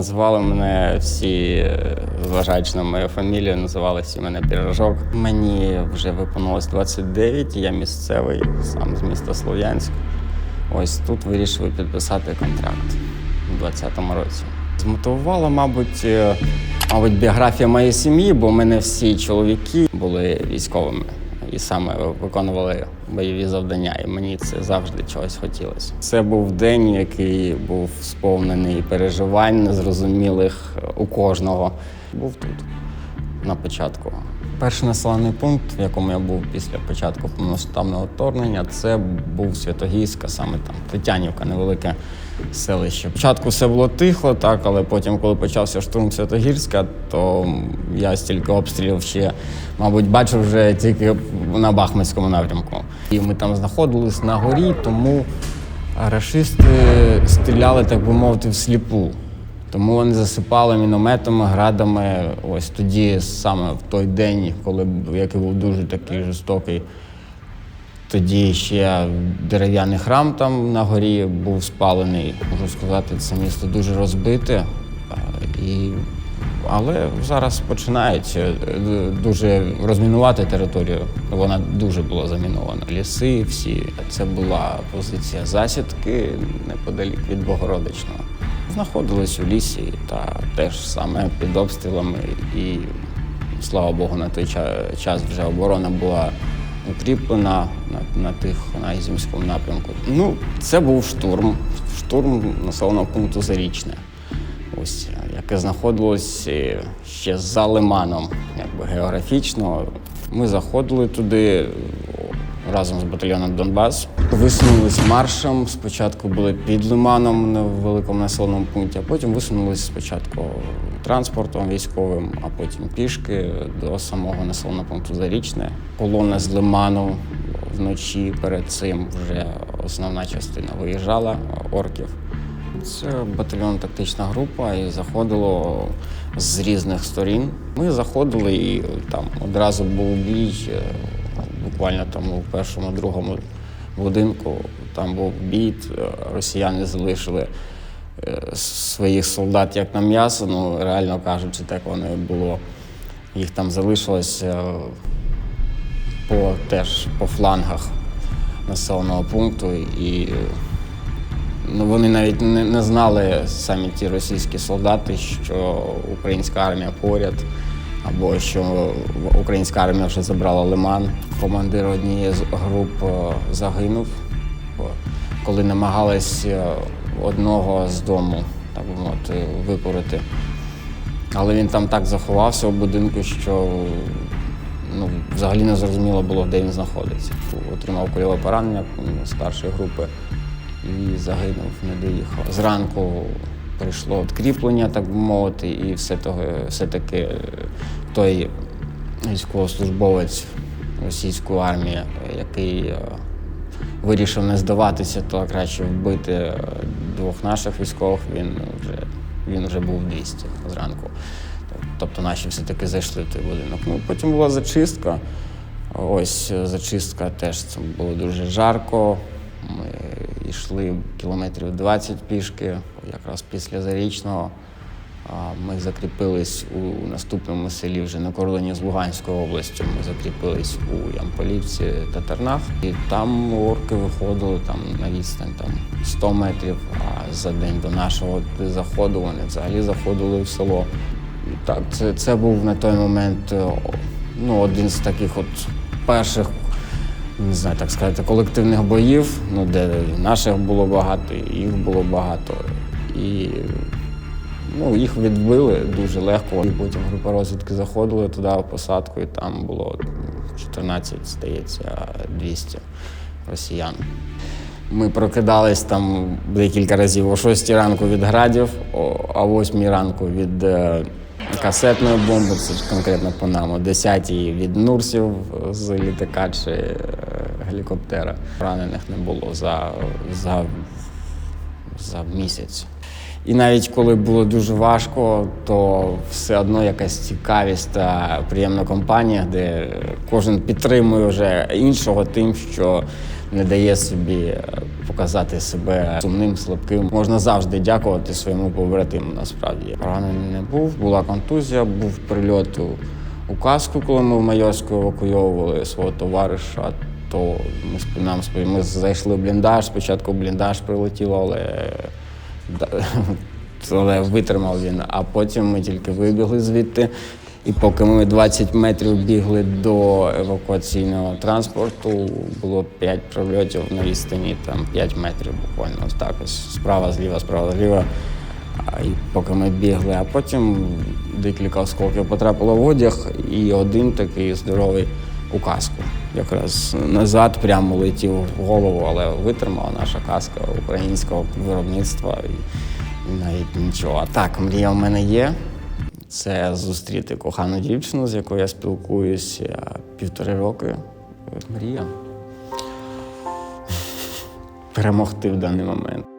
Називали мене всі, е, зважаючи на мою фамілію, називали всі мене Пірожок. Мені вже виповнилось 29, я місцевий, сам з міста Слов'янськ. Ось тут вирішили підписати контракт у 2020 році. Змотивувала, мабуть, е, мабуть, біографія моєї сім'ї, бо мене всі чоловіки були військовими і саме виконували бойові завдання, і мені це завжди чогось хотілося. Це був день, який був сповнений переживань, незрозумілих у кожного. Був тут на початку. Перший населений пункт, в якому я був після початку повномасштабного вторгнення, це був Святогійська, саме там Тетянівка, невелике селище. Спочатку все було тихо, так, але потім, коли почався штурм Святогірська, то я стільки обстрілів ще, мабуть, бачив вже тільки на Бахмутському напрямку. І ми там знаходились на горі, тому рашисти стріляли, так би мовити, всліпу. Тому вони засипали мінометами, градами. Ось тоді, саме в той день, коли який був дуже такий жорстокий, тоді ще дерев'яний храм там на горі був спалений. Можу сказати, це місто дуже розбите. І... Але зараз починають е, дуже розмінувати територію. Вона дуже була замінована. Ліси всі. Це була позиція засідки неподалік від Богородичного. Знаходились у лісі та теж саме під обстрілами. І слава Богу, на той час вже оборона була укріплена на, на тих на Ізюмському напрямку. Ну, це був штурм. Штурм населеного пункту Зарічне. Ось, яке знаходилось е, ще за лиманом, якби географічно. Ми заходили туди разом з батальйоном Донбас. Висунулись маршем. Спочатку були під лиманом на великому населеному пункті, а потім висунулись спочатку транспортом військовим, а потім пішки до самого населеного пункту Зарічне. Колона з лиману вночі перед цим вже основна частина виїжджала орків. Це батальйон тактична група і заходило з різних сторін. Ми заходили і там одразу був бій. Буквально там у першому, другому будинку там був бій. е, Росіяни залишили е, своїх солдат як на м'ясо. Ну реально кажучи, так воно було. Їх там залишилось е, по теж по флангах населеного пункту і. Ну, вони навіть не, не знали самі ті російські солдати, що українська армія поряд, або що українська армія вже забрала лиман. Командир однієї з груп е, загинув, коли намагались е, одного з дому, так мовити, викорити. Але він там так заховався у будинку, що ну, взагалі не зрозуміло було, де він знаходиться. Отримав кульове поранення старшої групи і загинув, не доїхав. Зранку прийшло відкріплення, так би мовити, і все-таки е, той військовослужбовець російської армії, який е, вирішив не здаватися, то краще вбити е, двох наших військових, він вже, він вже був 200 зранку. Тобто наші все-таки зайшли в той будинок. Ну, потім була зачистка. Ось зачистка теж було дуже жарко. Ми йшли кілометрів 20 пішки, якраз після Зарічного. Ми закріпились у наступному селі вже на кордоні з Луганською областю. Ми закріпились у Ямполівці та Тернах. І там орки виходили там на відстань там 100 метрів. А за день до нашого заходу вони взагалі заходили в село. І Так, це, це був на той момент е, ну, один з таких от перших, не знаю, так сказати, колективних боїв, ну, де наших було багато, їх було багато. І ну, їх відбили дуже легко. І потім група розвідки заходили туди в посадку, і там було 14, здається, 200 росіян. Ми прокидались там декілька разів о 6 ранку від градів, а о 8 ранку від е, касетної бомби, це конкретно по нам, о 10 від Нурсів з літака чи е, гелікоптера. Ранених не було за, за, за місяць. І навіть коли було дуже важко, то все одно якась цікавість та приємна компанія, де кожен підтримує вже іншого тим, що не дає собі е, показати себе сумним, слабким. Можна завжди дякувати своєму побратиму. Насправді поранений не був. Була контузія, був прильот у, каску, коли ми в Майорську евакуйовували свого товариша. То ми нам ми зайшли в бліндаж. Спочатку бліндаж прилетіло, але але витримав він. А потім ми тільки вибігли звідти. І поки ми 20 метрів бігли до евакуаційного транспорту, було 5 прольотів на відстані, там 5 метрів буквально так ось справа, зліва, справа, зліва. І поки ми бігли, а потім декілька осколків потрапило в одяг, і один такий здоровий у каску. Якраз назад прямо летів в голову, але витримала наша каска українського виробництва. І навіть нічого. А Так, мрія в мене є. Це зустріти кохану дівчину, з якою я спілкуюся півтори роки. Мрія. Перемогти в даний момент.